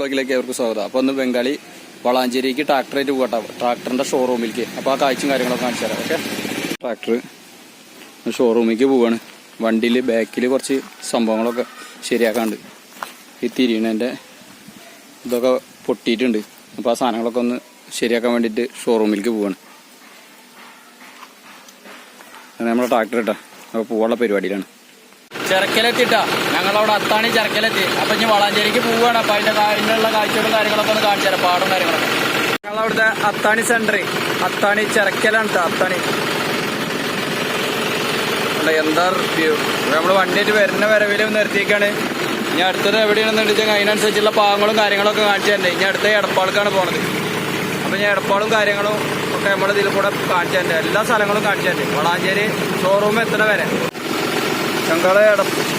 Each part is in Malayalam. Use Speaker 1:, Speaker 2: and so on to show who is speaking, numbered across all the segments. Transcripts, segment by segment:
Speaker 1: ബ്ലോഗിലേക്ക് അവർക്ക് സ്വാഗതം. അപ്പോൾ ഒന്ന് ബംഗാളി വളാഞ്ചേരിക്ക് ട്രാക്ടറായിട്ട് പോകട്ടെ. ട്രാക്ടറിന്റെ ഷോറൂമിലേക്ക് അപ്പോൾ ആ കാഴ്ചയും കാര്യങ്ങളൊക്കെ കാണിച്ചു തരാം. ഓക്കെ? ട്രാക്ടർ ഷോറൂമിലേക്ക് പോവാണ്. വണ്ടിയിൽ ബാക്കിൽ കുറച്ച് സംഭവങ്ങളൊക്കെ ശരിയാക്കാണ്ട് ഈ തിരിയണേന്റെ ഇതൊക്കെ പൊട്ടിയിട്ടുണ്ട്. അപ്പോൾ ആ സാധനങ്ങളൊക്കെ ഒന്ന് ശരിയാക്കാൻ വേണ്ടിയിട്ട് ഷോറൂമിലേക്ക് പോവാണ്. നമ്മളെ ട്രാക്ടർ ഇട്ടാ അപ്പോൾ പോവാനുള്ള പരിപാടിയിലാണ്. ചെറുക്കലെത്തിട്ടാ. ഞങ്ങളവിടെ അത്താണി ചിറക്കലെത്തി അപ്പൊ ഇനി വളാഞ്ചേരിക്ക് പോവുകയാണ്. അപ്പൊ അതിന്റെ കാര്യങ്ങളുള്ള കാഴ്ചകളും കാര്യങ്ങളൊക്കെ ഒന്ന് കാണിച്ചു തരാം. പാടും കാര്യങ്ങളൊക്കെ. ഞങ്ങളവിടുത്തെ അത്താണി സെന്റർ അത്താണി ചിറക്കലാണ് അത്താണി. എന്താ നമ്മൾ വണ്ടിയിട്ട് വരുന്ന വരവിലും നിർത്തിയേക്കാണ്. ഇനി അടുത്തത് എവിടെയാണെന്ന് വെച്ചാൽ അതിനനുസരിച്ചുള്ള പാവങ്ങളും കാര്യങ്ങളൊക്കെ കാണിച്ചു തരണ്ടേ. ഇനി അടുത്ത എടപ്പാൾക്കാണ് പോണത്. അപ്പൊ ഞാൻ എടപ്പാളും കാര്യങ്ങളും ഒക്കെ നമ്മുടെ ഇതിൽ കൂടെ കാണിച്ചു തരണ്ടേ. എല്ലാ സ്ഥലങ്ങളും കാണിച്ചു തരണ്ടേ. വളാഞ്ചേരി ഷോറൂം എത്തണ വരെ? ഞങ്ങൾ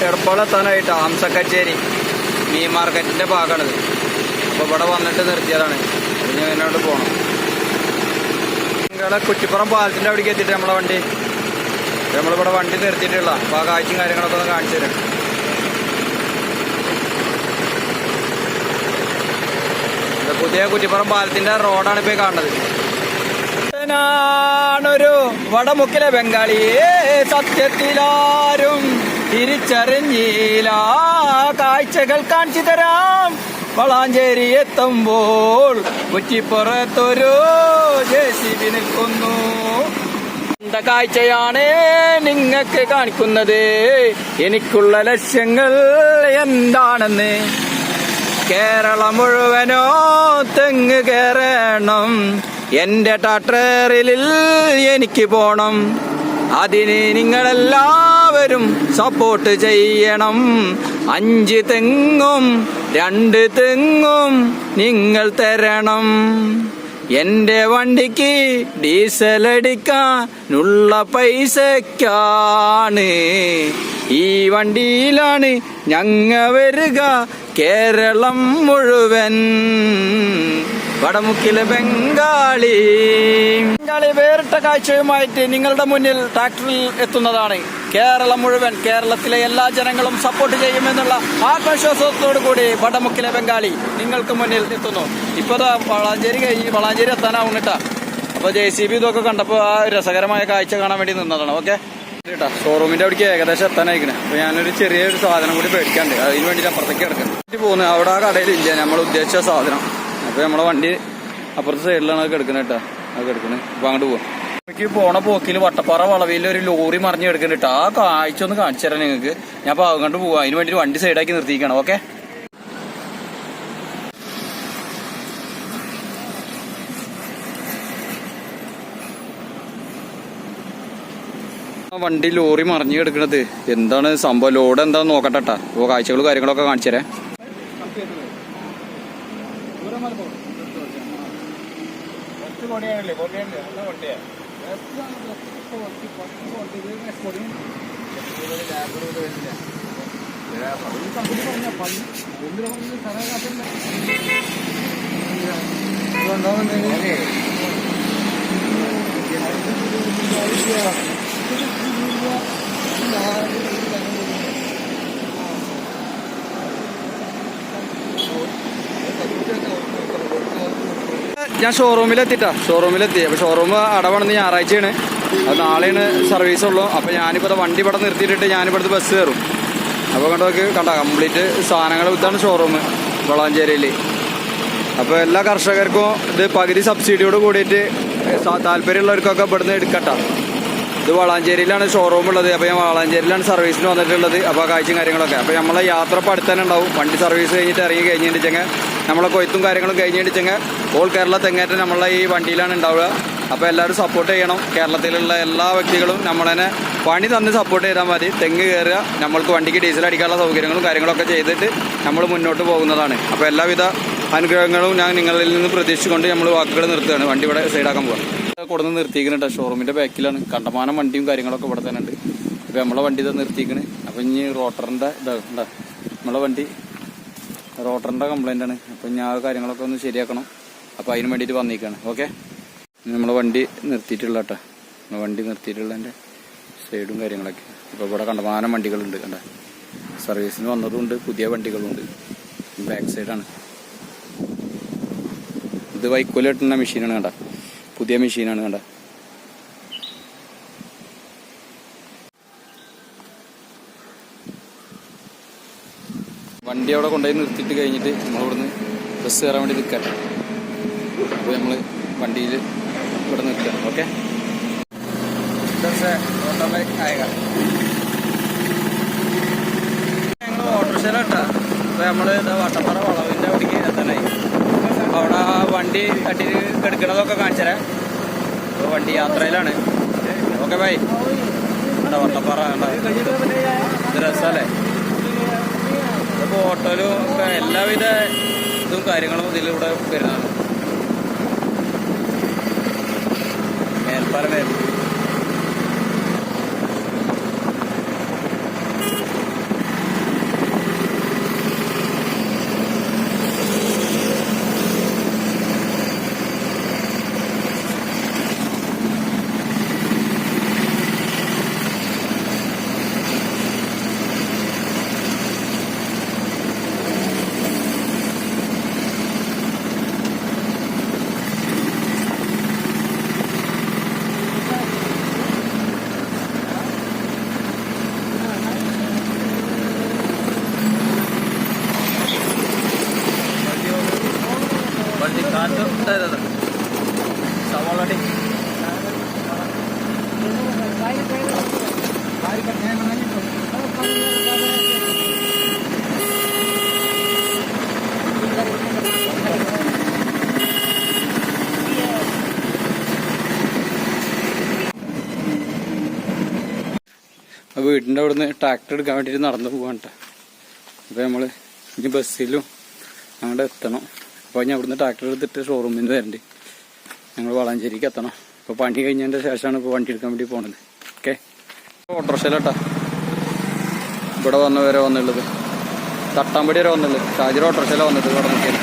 Speaker 1: എടപ്പാളെത്താനായിട്ട് ആംസക്കച്ചേരി മീൻ മാർക്കറ്റിന്റെ ഭാഗമാണിത്. അപ്പോൾ ഇവിടെ വന്നിട്ട് നിർത്തിയതാണ്. ഇനി അതിനോട് പോകണം ഞങ്ങളെ കുറ്റിപ്പുറം പാലത്തിന്റെ അവിടേക്ക് എത്തിയിട്ട് നമ്മളെ വണ്ടി. നമ്മളിവിടെ വണ്ടി നിർത്തിയിട്ടുള്ള. അപ്പോൾ ആ കാഴ്ചയും കാര്യങ്ങളൊക്കെ ഒന്ന് കാണിച്ചു തരാം. പുതിയ കുറ്റിപ്പുറം പാലത്തിന്റെ റോഡാണ് ഇപ്പൊ ഈ കാണുന്നത്. ാണൊരു വടമുക്കിലെ ബംഗാളിയെ സത്യത്തിലാരും തിരിച്ചറിഞ്ഞില്ല കാഴ്ചകൾ കാണിച്ചു തരാം. വളാഞ്ചേരി എത്തുമ്പോൾ കുറ്റിപ്പുറത്തൊരു ജെ സി ബി നിൽക്കുന്നു. എന്താ കാഴ്ചയാണ് നിങ്ങൾക്ക് കാണിക്കുന്നത്. എനിക്കുള്ള ലക്ഷ്യങ്ങൾ എന്താണെന്ന്? കേരളം മുഴുവനോ തെങ്ങ് കയറണം എന്റെ ടാട്രറിലിൽ എനിക്ക് പോണം. അതിന് നിങ്ങളെല്ലാവരും സപ്പോർട്ട് ചെയ്യണം. അഞ്ച് തെങ്ങും രണ്ട് തെങ്ങും നിങ്ങൾ തരണം. എന്റെ വണ്ടിക്ക് ഡീസൽ അടിക്കാനുള്ള പൈസക്കാണ് ഈ വണ്ടിയിലാണ് ഞങ്ങ വരിക കേരളം മുഴുവൻ. വടമുക്കിലെ ബംഗാളി. ബംഗാളി വേറിട്ട കാഴ്ചയുമായിട്ട് നിങ്ങളുടെ മുന്നിൽ ട്രാക്ടറിൽ എത്തുന്നതാണ്. കേരളം മുഴുവൻ കേരളത്തിലെ എല്ലാ ജനങ്ങളും സപ്പോർട്ട് ചെയ്യുമെന്നുള്ള ആത്മവിശ്വാസത്തോടു കൂടി വടമുക്കിലെ ബംഗാളി നിങ്ങൾക്ക് മുന്നിൽ എത്തുന്നു. ഇപ്പൊ ദാ വളാഞ്ചേരി കഴിഞ്ഞ് വളാഞ്ചേരി എത്താനാവും കേട്ടാ. അപ്പൊ ജെ സി ബി ഇതൊക്കെ കണ്ടപ്പോ ആ രസകരമായ കാഴ്ച കാണാൻ വേണ്ടി നിന്നതാണ്. ഓക്കെ? കേട്ടാ ഷോറൂമിന്റെ അവിടേക്ക് ഏകദേശം എത്താനായിരിക്കണേ. അപ്പൊ ഞാനൊരു ചെറിയൊരു സാധനം കൂടി മേടിക്കാണ്ട് അതിന് വേണ്ടി അപ്പുറത്തേക്ക് കിടക്കുന്നത് പോകുന്നത് അവിടെ ആ കടയിലില്ല നമ്മൾ ഉദ്ദേശിച്ച സാധനം. അപ്പൊ നമ്മളെ വണ്ടി അപ്പുറത്തെ സൈഡിലാണ് അത് കിടക്കുന്നത് കേട്ടോ അത് കിടക്കുന്നത് അപ്പൊ അങ്ങോട്ട് പോവാം. എനിക്ക് പോണ പോക്കിൽ വട്ടപ്പാറ വളവിൽ ഒരു ലോറി മറിഞ്ഞ് കിടക്കുന്നുണ്ട് ആ കാഴ്ച ഒന്ന് കാണിച്ചു തരാം നിങ്ങൾക്ക്. ഞാൻ അപ്പൊ അങ്ങോട്ട് പോവാം. അതിന് വേണ്ടി വണ്ടി സൈഡാക്കി നിർത്തിക്കണം ഓക്കെ? വണ്ടി ലോറി മറിഞ്ഞു കിടക്കണത്. എന്താണ് സംഭവം? ലോഡ് എന്താന്ന് നോക്കട്ടെ ഓ കാഴ്ചകളും കാര്യങ്ങളൊക്കെ കാണിച്ചു തരാം. കൊടിയാണല്ലേ? കൊടിയാണ് ഒന്ന് കൊണ്ടിയാണ് ഇതുണ്ടാവുന്നുണ്ടെങ്കിൽ ഞാൻ ഷോറൂമിലെത്തിട്ടാ ഷോറൂമിലെത്തി അപ്പോൾ ഷോറൂം അടവണെന്ന് ഞായറാഴ്ചയാണ്. അത് നാളെയാണ് സർവീസ് ഉള്ളൂ. അപ്പോൾ ഞാനിപ്പോ ദാ വണ്ടി ഇവിടെ നിർത്തിയിട്ടിട്ട് ഞാനിവിടുത്തെ ബസ് കയറും. അപ്പോൾ കണ്ടോക്ക് കണ്ട കംപ്ലീറ്റ് സാധനങ്ങൾ ഇതാണ് ഷോറൂം വളാഞ്ചേരിയിൽ അപ്പോൾ എല്ലാ കർഷകർക്കും ഇത് പകുതി സബ്സിഡിയോട് കൂടിയിട്ട് താല്പര്യമുള്ളവർക്കൊക്കെ ഇവിടുന്ന് എടുക്കട്ട. ഇത് വളാഞ്ചേരിയിലാണ് ഷോറൂം ഉള്ളത്. അപ്പോൾ ഞാൻ വളാഞ്ചേരിയിലാണ് സർവീസിന് വന്നിട്ടുള്ളത്. അപ്പോൾ കാഴ്ചയും കാര്യങ്ങളൊക്കെ. അപ്പോൾ നമ്മളെ യാത്ര പഠിത്തനുണ്ടാവും വണ്ടി സർവീസ് കഴിഞ്ഞിട്ട് ഇറങ്ങി കഴിഞ്ഞിട്ടുണ്ടെങ്കിൽ നമ്മളെ കൊയ്ത്തും കാര്യങ്ങളും കഴിഞ്ഞിട്ടുണ്ടെങ്കിൽ ഓൾ കേരള തെങ്ങേറ്റം നമ്മളെ ഈ വണ്ടിയിലാണ് ഉണ്ടാവുക. അപ്പോൾ എല്ലാവരും സപ്പോർട്ട് ചെയ്യണം. കേരളത്തിലുള്ള എല്ലാ വ്യക്തികളും നമ്മളെ പണി തന്ന് സപ്പോർട്ട് ചെയ്താൽ മതി. തെങ്ങ് കയറുക നമ്മൾക്ക് വണ്ടിക്ക് ഡീസൽ അടിക്കാനുള്ള സൗകര്യങ്ങളും കാര്യങ്ങളൊക്കെ ചെയ്തിട്ട് നമ്മൾ മുന്നോട്ട് പോകുന്നതാണ്. അപ്പോൾ എല്ലാവിധ അനുഗ്രഹങ്ങളും ഞാൻ നിങ്ങളിൽ നിന്ന് പ്രതീക്ഷിച്ചുകൊണ്ട് നമ്മൾ വാക്കുകൾ നിർത്തുകയാണ്. വണ്ടി ഇവിടെ സൈഡാക്കാൻ പോകാം കൊടുന്ന് നിർത്തിയിരിക്കുന്നുണ്ട് ഷോറൂമിന്റെ ബാക്കിലാണ്. കണ്ടമാനം വണ്ടിയും കാര്യങ്ങളൊക്കെ ഇവിടെ തന്നെ ഉണ്ട്. അപ്പോൾ നമ്മളെ വണ്ടി ഇത് നിർത്തിക്കണ് അപ്പം ഇനി റോട്ടറിന്റെ ഇതാ. നമ്മളെ വണ്ടി റോട്ടറിന്റെ കംപ്ലൈന്റ് ആണ്. അപ്പം ഞാൻ കാര്യങ്ങളൊക്കെ ഒന്ന് ശരിയാക്കണം. അപ്പോൾ അതിന് വേണ്ടിയിട്ട് വന്നിരിക്കുകയാണ് ഓക്കെ നമ്മൾ വണ്ടി നിർത്തിയിട്ടുള്ള കേട്ടോ. നമ്മൾ വണ്ടി നിർത്തിയിട്ടുള്ളതിന്റെ സൈഡും കാര്യങ്ങളൊക്കെ. അപ്പോൾ ഇവിടെ കണ്ടമാനം വണ്ടികളുണ്ട് കണ്ട? സർവീസിന് വന്നതുകൊണ്ട് പുതിയ വണ്ടികളുണ്ട്. ബാക്ക് സൈഡാണ് ഇത് വൈക്കോലിട്ടുന്ന മെഷീനാണ് കണ്ട? പുതിയ മെഷീനാണ് കണ്ട? വണ്ടി അവിടെ കൊണ്ടുപോയി നിർത്തിയിട്ട് കഴിഞ്ഞിട്ട് നമ്മളിവിടുന്ന് ബസ് കയറാൻ വേണ്ടി നിൽക്കാം. അപ്പോൾ നമ്മൾ വണ്ടിയിൽ ഇവിടെ നിൽക്കാം ഓക്കെ ഞങ്ങൾ ഓട്ടോറിക്ഷയിലാട്ടാ അപ്പോൾ നമ്മൾ വട്ടപ്പാറ വളവിന്റെ അവിടേക്ക് എത്താനായി അവിടെ വണ്ടി കട്ടിയിൽ കിടക്കണതൊക്കെ കാണിച്ചു തരാം അപ്പോൾ വണ്ടി യാത്രയിലാണ്. ഓക്കെ ബൈ കണ്ടോ വട്ടപ്പാറ വേണ്ട രസമല്ലേ ഇപ്പോൾ ഓട്ടോയിലും ഒക്കെ എല്ലാവിധ ഇതും കാര്യങ്ങളും ഇതിലൂടെ വരുന്നതാണ്. മേൽപ്പാല മേൽ വണ്ടി കാറ്റ് അവിടെ നിന്ന് ട്രാക്ടർ എടുക്കാൻ വേണ്ടിയിട്ട് നടന്നു പോകാൻ കേട്ടോ അപ്പോൾ നമ്മൾ ഇനി ബസ്സിലും അങ്ങോട്ട് എത്തണം. അപ്പോൾ ഞാൻ അവിടുന്ന് ട്രാക്ടർ എടുത്തിട്ട് ഷോറൂമിൽ നിന്ന് വരണ്ട്. ഞങ്ങൾ വളാഞ്ചേരിക്ക് എത്തണം. അപ്പോൾ പണി കഴിഞ്ഞതിന്റെ ശേഷമാണ് ഇപ്പോൾ വണ്ടി എടുക്കാൻ വേണ്ടി പോണത്. ഓക്കെ ഓട്ടോറിക്ഷയിലോട്ടാ. ഇവിടെ വന്ന വരെ വന്നുള്ളത്. തട്ടാമ്പടി വരെ വന്നുള്ളത്. ഷാജിർ ഓട്ടോറിക്ഷയിലാണ് വന്നിട്ട് ഇവിടെ നോക്കിയത്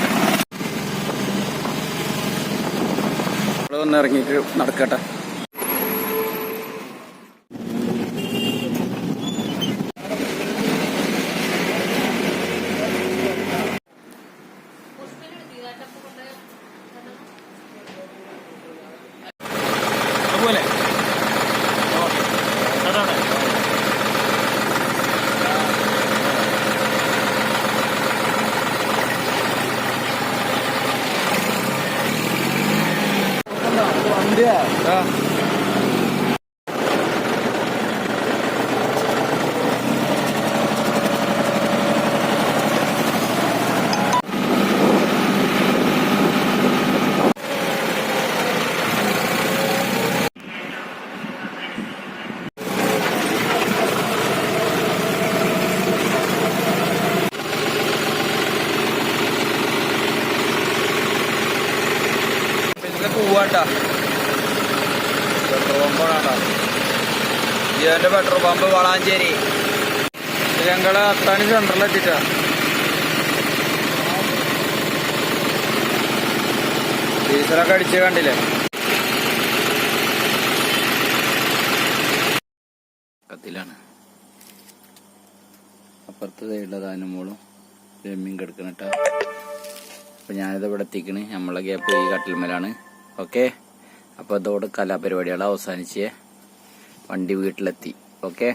Speaker 1: ഇവിടെ വന്ന് ഇറങ്ങിയിട്ട് നടക്കട്ടെ. അതുപോലെ. ആ. ഇതിലേക്ക് പോവാട്ടാ പെട്രോൾ ഇതിന്റെ പെട്രോൾ പമ്പ് വളാഞ്ചേരി. ഞങ്ങൾ അത്താണി സെന്ററിൽ എത്തിട്ടാ ഡീസലൊക്കെ അടിച്ച് കണ്ടില്ലേ? കത്തിലാണ്. അപ്പുറത്ത് സൈഡിലെ താനുമ്പോളും രമ്യം കിടക്കണട്ടാ അപ്പൊ ഞാനിത് ഇവിടെ എത്തിക്കണ്. നമ്മളെ ഗ്യാപ്പ് ഈ കട്ടിൽമേലാണ്. ഓക്കെ അപ്പൊ ഇതോടെ കലാപരിപാടികൾ അവസാനിച്ച്. വണ്ടി വീട്ടിലെത്തി. ഓക്കെ